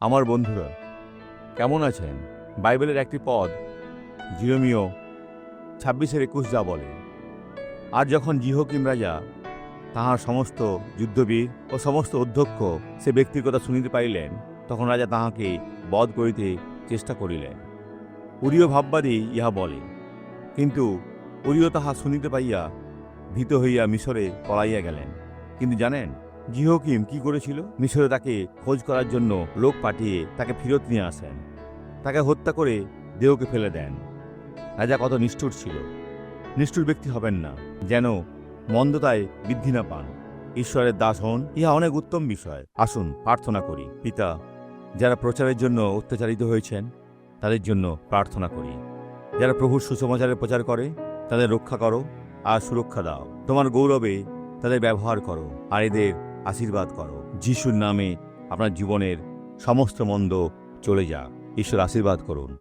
আমার বন্ধুরা, কেমন আছেন? বাইবেলের একটি পদ, জিরোমিও ছাব্বিশের একুশ যা বলে, আর যখন জিহকিম রাজা তাহার সমস্ত যুদ্ধবীর ও সমস্ত অধ্যক্ষ সে ব্যক্তির কথা শুনিতে পাইলেন তখন রাজা তাহাকে বধ করিতে চেষ্টা করিলেন। উড়িয় ভাববাদী ইহা বলে, কিন্তু উড়িয় তাহা শুনিতে পাইয়া ভীত হইয়া মিশরে পলাইয়া গেলেন। কিন্তু জানেন জিহকিম কি করেছিল? মিশরে তাকে খোঁজ করার জন্য লোক পাঠিয়ে তাকে ফেরত নিয়ে আসেন। তাকে হত্যা করে দেহকে ফেলে দেন। রাজা কত নিষ্ঠুর ছিল। নিষ্ঠুর ব্যক্তি হবেন না, যেন মন্দতায় বৃদ্ধি না পান। ঈশ্বরের দাস হন, ইহা অনেক উত্তম বিষয়। আসুন, প্রার্থনা করি। পিতা, যারা প্রচারের জন্য অত্যাচারিত হয়েছেন, তাদের জন্য প্রার্থনা করি। যারা প্রভুর সুসমাচারের প্রচার করে, তাদের রক্ষা করো আর সুরক্ষা দাও। তোমার গৌরবে তাদের ব্যবহার করো আর এদের আশীর্বাদ করো। যিশুর নামে আপনার জীবনের সমস্ত মন্দ চলে যাক। ঈশ্বর আশীর্বাদ করুন।